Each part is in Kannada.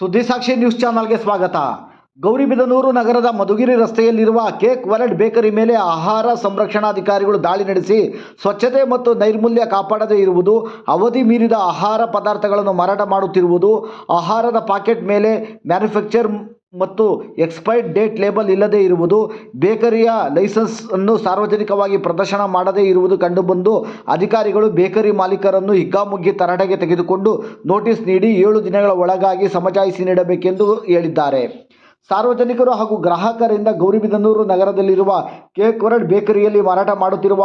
ಸುದ್ದಿಸಾಕ್ಷಿ ನ್ಯೂಸ್ ಚಾನಲ್ಗೆ ಸ್ವಾಗತ. ಗೌರಿಬಿದನೂರು ನಗರದ ಮಧುಗಿರಿ ರಸ್ತೆಯಲ್ಲಿರುವ ಕೇಕ್ ವರ್ಲ್ಡ್ ಬೇಕರಿ ಮೇಲೆ ಆಹಾರ ಸಂರಕ್ಷಣಾಧಿಕಾರಿಗಳು ದಾಳಿ ನಡೆಸಿ ಸ್ವಚ್ಛತೆ ಮತ್ತು ನೈರ್ಮಲ್ಯ ಕಾಪಾಡದೇ ಇರುವುದು, ಅವಧಿ ಮೀರಿದ ಆಹಾರ ಪದಾರ್ಥಗಳನ್ನು ಮಾರಾಟ ಮಾಡುತ್ತಿರುವುದು, ಆಹಾರದ ಪಾಕೆಟ್ ಮೇಲೆ ಮ್ಯಾನುಫ್ಯಾಕ್ಚರ್ ಮತ್ತು ಎಕ್ಸ್ಪೈರ್ಡ್ ಡೇಟ್ ಲೇಬಲ್ ಇಲ್ಲದೇ ಇರುವುದು, ಬೇಕರಿಯ ಲೈಸೆನ್ಸ್ ಅನ್ನು ಸಾರ್ವಜನಿಕವಾಗಿ ಪ್ರದರ್ಶನ ಮಾಡದೇ ಇರುವುದು ಕಂಡುಬಂದು, ಅಧಿಕಾರಿಗಳು ಬೇಕರಿ ಮಾಲೀಕರನ್ನು ಹಿಗ್ಗಾಮುಗ್ಗಿ ತರಾಟೆಗೆ ತೆಗೆದುಕೊಂಡು ನೋಟಿಸ್ ನೀಡಿ ಏಳು ದಿನಗಳ ಒಳಗಾಗಿ ಸಮಜಾಯಿಸಿ ನೀಡಬೇಕೆಂದು ಹೇಳಿದ್ದಾರೆ. ಸಾರ್ವಜನಿಕರು ಹಾಗೂ ಗ್ರಾಹಕರಿಂದ ಗೌರಿಬಿದನೂರು ನಗರದಲ್ಲಿರುವ ಕೇಕ್ ವರ್ಲ್ಡ್ ಬೇಕರಿಯಲ್ಲಿ ಮಾರಾಟ ಮಾಡುತ್ತಿರುವ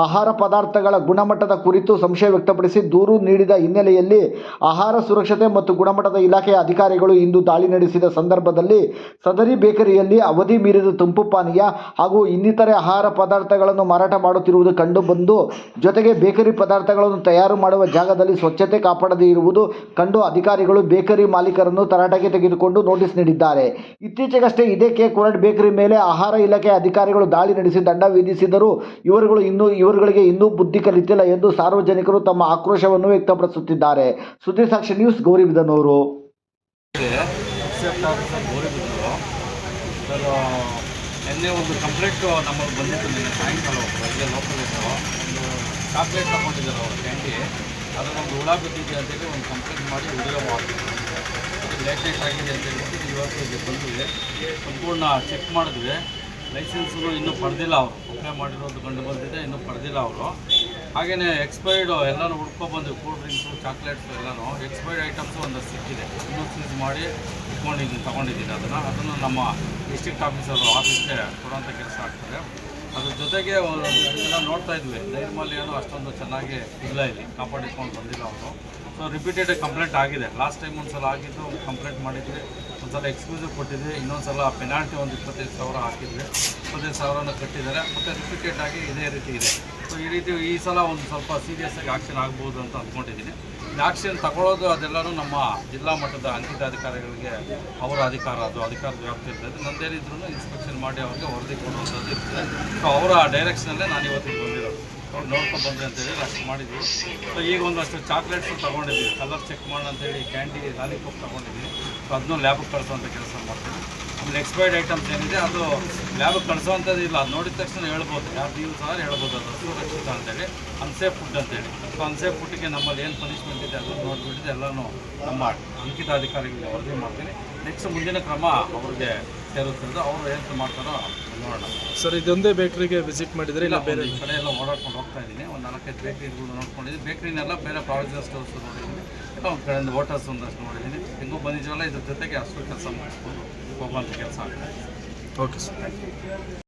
ಆಹಾರ ಪದಾರ್ಥಗಳ ಗುಣಮಟ್ಟದ ಕುರಿತು ಸಂಶಯ ವ್ಯಕ್ತಪಡಿಸಿ ದೂರು ನೀಡಿದ ಹಿನ್ನೆಲೆಯಲ್ಲಿ ಆಹಾರ ಸುರಕ್ಷತೆ ಮತ್ತು ಗುಣಮಟ್ಟದ ಇಲಾಖೆಯ ಅಧಿಕಾರಿಗಳು ಇಂದು ದಾಳಿ ನಡೆಸಿದ ಸಂದರ್ಭದಲ್ಲಿ ಸದರಿ ಬೇಕರಿಯಲ್ಲಿ ಅವಧಿ ಮೀರಿದ ತಂಪು ಪಾನೀಯ ಹಾಗೂ ಇನ್ನಿತರೆ ಆಹಾರ ಪದಾರ್ಥಗಳನ್ನು ಮಾರಾಟ ಮಾಡುತ್ತಿರುವುದು ಕಂಡುಬಂದು ಜೊತೆಗೆ ಬೇಕರಿ ಪದಾರ್ಥಗಳನ್ನು ತಯಾರು ಮಾಡುವ ಜಾಗದಲ್ಲಿ ಸ್ವಚ್ಛತೆ ಕಾಪಾಡದೇ ಇರುವುದು ಕಂಡು ಅಧಿಕಾರಿಗಳು ಬೇಕರಿ ಮಾಲೀಕರನ್ನು ತರಾಟೆಗೆ ತೆಗೆದುಕೊಂಡು ನೋಟಿಸ್ ನೀಡಿದ್ದಾರೆ. ಇತ್ತೀಚೆಗಷ್ಟೇ ಇದೇ ಕೇಕ್ ವರ್ಡ್ ಬೇಕರಿ ಮೇಲೆ ಆಹಾರ ಇಲಾಖೆ ಅಧಿಕಾರಿಗಳು ದಾಳಿ ನಡೆಸಿ ದಂಡ ವಿಧಿಸಿದರೂ ಇವರುಗಳು ಇನ್ನೂ, ಇವರುಗಳಿಗೆ ಇನ್ನೂ ಬುದ್ಧಿ ಕಲಿತಿಲ್ಲ ಎಂದು ಸಾರ್ವಜನಿಕರು ತಮ್ಮ ಆಕ್ರೋಶವನ್ನು ವ್ಯಕ್ತಪಡಿಸುತ್ತಿದ್ದಾರೆ. ಸುದ್ದಿ ಸಾಕ್ಷಿ ನ್ಯೂಸ್, ಗೌರಿಬಿದನೂರು. ನಿನ್ನೆ ಒಂದು ಕಂಪ್ಲೇಂಟು ನಮ್ಮಲ್ಲಿ ಬಂದಿತ್ತು ನಿನ್ನೆ ಸಾಯಂಕಾಲ ಒಬ್ಬರು ಇಲ್ಲೇ ಲೋಕಲ್ ಇದ್ರು. ಒಂದು ಚಾಕ್ಲೇಟ್ ತಗೊಂಡಿದ್ದಾರೆ ಅವರು ಕ್ಯಾಂಡಿ ಅದರ ಒಂದು ಹುಳ ಬಿದ್ದಿದೆ ಅಂತೇಳಿ ಒಂದು ಕಂಪ್ಲೇಂಟ್ ಮಾಡಿ ವಿಡಿಯೋ ಮಾಡಿದ್ರು. ಲೇಟೆಸ್ಟ್ ಆಗಿದೆ ಅಂತ ಹೇಳ್ಬಿಟ್ಟು ಇವತ್ತು ಬಂದಿದೆ. ಸಂಪೂರ್ಣ ಚೆಕ್ ಮಾಡಿದ್ವಿ. ಲೈಸೆನ್ಸ್ಗಳು ಇನ್ನೂ ಪಡೆದಿಲ್ಲ ಅವರು. ಅಪ್ಲೈ ಮಾಡಿರೋದು ಕಂಡು ಬಂದಿದೆ, ಇನ್ನೂ ಪಡೆದಿಲ್ಲ ಅವರು. ಹಾಗೆಯೇ ಎಕ್ಸ್ಪೈರ್ಡ್ ಎಲ್ಲನೂ ಹುಡ್ಕೊ ಬಂದ್ವಿ. ಕೂಲ್ ಡ್ರಿಂಕ್ಸು ಚಾಕ್ಲೇಟ್ಸು ಎಲ್ಲನೂ. ಎಕ್ಸ್ಪೈರ್ಡ್ ಐಟಮ್ಸು ಒಂದಷ್ಟು ಸಿಕ್ಕಿದೆ. ಇನ್ನೂ ಸೀಸ್ ಮಾಡಿ ಇಟ್ಕೊಂಡಿದ್ದೀನಿ, ತೊಗೊಂಡಿದ್ದೀನಿ ಅದನ್ನು. ಅದನ್ನು ನಮ್ಮ ಡಿಸ್ಟ್ರಿಕ್ಟ್ ಆಫೀಸರು ಆಫೀಸ್ಗೆ ಕೊಡುವಂಥ ಕೆಲಸ ಆಗ್ತದೆ. ಅದ್ರ ಜೊತೆಗೆ ಎಲ್ಲ ನೋಡ್ತಾ ಇದ್ವಿ. ನೈರ್ಮಲ್ಯನೂ ಅಷ್ಟೊಂದು ಚೆನ್ನಾಗಿ ಇಲ್ಲ ಇಲ್ಲಿ. ಕಾಪಾಡಿಕೊಂಡು ಬಂದಿಲ್ಲ ಅವರು. ಸೊ ರಿಪೀಟೆಡ್ ಕಂಪ್ಲೇಂಟ್ ಆಗಿದೆ. ಲಾಸ್ಟ್ ಟೈಮ್ ಒಂದು ಸಲ ಆಗಿದ್ದು ಕಂಪ್ಲೇಂಟ್ ಮಾಡಿದ್ವಿ ಒಂದು ಸಲ ಎಕ್ಸ್ಕ್ಯೂಸಿವ್ ಕೊಟ್ಟಿದ್ವಿ ಇನ್ನೊಂದು ಸಲ ಪೆನಾಲ್ಟಿ ಒಂದು ಇಪ್ಪತ್ತೈದು ಸಾವಿರ ಹಾಕಿದ್ವಿ. ಇಪ್ಪತ್ತೈದು ಸಾವಿರನ ಕಟ್ಟಿದ್ದಾರೆ, ಮತ್ತು ರಿಪೀಟೆಡ್ ಆಗಿ ಇದೇ ರೀತಿ ಇದೆ. ಸೊ ಈ ರೀತಿ ಈ ಸಲ ಒಂದು ಸ್ವಲ್ಪ ಸೀರಿಯಸ್ ಆಗಿ ಆ್ಯಕ್ಷನ್ ಆಗ್ಬೋದು ಅಂತ ಅಂದ್ಕೊಂಡಿದ್ದೀನಿ ಆಕ್ಷನ್ ತಗೊಳ್ಳೋದು ಅದೆಲ್ಲನೂ ನಮ್ಮ ಜಿಲ್ಲಾ ಮಟ್ಟದ ಅಂಕಿತ ಅಧಿಕಾರಿಗಳಿಗೆ ಅವರ ಅಧಿಕಾರ, ಅದು ಅಧಿಕಾರದ ವ್ಯಾಪ್ತಿ ಇರ್ತದೆ. ನಂದೇನಿದ್ರು ಇನ್ಸ್ಪೆಕ್ಷನ್ ಮಾಡಿ ಅವ್ರಿಗೆ ವರದಿ ಕೊಡುವಂಥದ್ದು ಇರ್ತದೆ. ಸೊ ಅವರ ಡೈರೆಕ್ಷನಲ್ಲೇ ನಾನು ಇವತ್ತಿಗೆ ಅವ್ರು ನೋಡ್ಕೊಂಡು ಬಂದೆ ಅಂತೇಳಿ ಅಷ್ಟು ಮಾಡಿದ್ವಿ. ಸೊ ಈಗ ಒಂದಷ್ಟು ಚಾಕ್ಲೇಟ್ಸು ತೊಗೊಂಡಿದ್ವಿ. ಕಲರ್ ಚೆಕ್ ಮಾಡೋಣ ಅಂತೇಳಿ ಕ್ಯಾಂಡಿ ಲಾಲಿಪಾಪ್ ತೊಗೊಂಡಿದ್ವಿ. ಸೊ ಅದನ್ನು ಲ್ಯಾಬಿಗೆ ಕಳಿಸೋವಂಥ ಕೆಲಸ ಮಾಡ್ತೀವಿ ಆಮೇಲೆ ಎಕ್ಸ್ಪೈರ್ಡ್ ಐಟಮ್ಸ್ ಏನಿದೆ, ಅದು ಲ್ಯಾಬಿಗೆ ಕಳಿಸೋವಂಥದ್ದು ಇಲ್ಲ. ಅದು ನೋಡಿದ ತಕ್ಷಣ ಹೇಳ್ಬೋದು. ಯಾರು ನೀವು ಸಹ ಹೇಳ್ಬೋದು. ಅದು ಸುರಕ್ಷಿತ ಅಂತೇಳಿ ಅನ್ಸೇಫ್ ಫುಡ್ ಅಂತೇಳಿ ಸೊ ಅನ್ಸೇಫ್ ಫುಡ್ಗೆ ನಮ್ಮಲ್ಲಿ ಏನು ಪನಿಷ್ಮೆಂಟ್ ಇದೆ ಅದನ್ನು ನೋಡಿಬಿಟ್ಟಿದೆ ಎಲ್ಲನೂ ನಮ್ಮ ಅಂಕಿತ ಅಧಿಕಾರಿಗಳಿಗೆ ವರದಿ ಮಾಡ್ತೀನಿ. ನೆಕ್ಸ್ಟ್ ಮುಂದಿನ ಕ್ರಮ ಅವ್ರಿಗೆ ಸೇರುತ್ತದೆ ಅವರು ಹೆಲ್ಪ್ ಮಾಡ್ತಾರೋ ನೋಡೋಣ ಸರ್ ಇದೊಂದೇ ಬೇಕ್ರಿಗೆ ವಿಸಿಟ್ ಮಾಡಿದರೆ ಇಲ್ಲ ಬೇರೆ ಈ ಕಡೆ ಎಲ್ಲ ಓಡಾಡ್ಕೊಂಡು ಹೋಗ್ತಾ ಇದ್ದೀನಿ. ಒಂದು ನಾಲ್ಕೈದು ಬೇಕ್ರಿಗಳು ನೋಡ್ಕೊಂಡಿದ್ದೀನಿ. ಬೇಕ್ರಿನೆಲ್ಲ ಬೇರೆ ಪ್ರಾವಿಜನ್ ಸ್ಟೋರ್ಸ್ ನೋಡಿದ್ದೀನಿ. ಒಂದು ಹೋಟೆಲ್ಸ್ ಒಂದಷ್ಟು ನೋಡಿದ್ದೀನಿ. ಹೆಂಗೂ ಬಂದಿದ್ದೀವಲ್ಲ ಇದ್ರ ಜೊತೆಗೆ ಅಷ್ಟು ಕೆಲಸ ಮಾಡಿಸ್ಕೊಂಡು ಹೋಗುವಂಥ ಕೆಲಸ ಆಗ್ತದೆ ಓಕೆ ಸರ್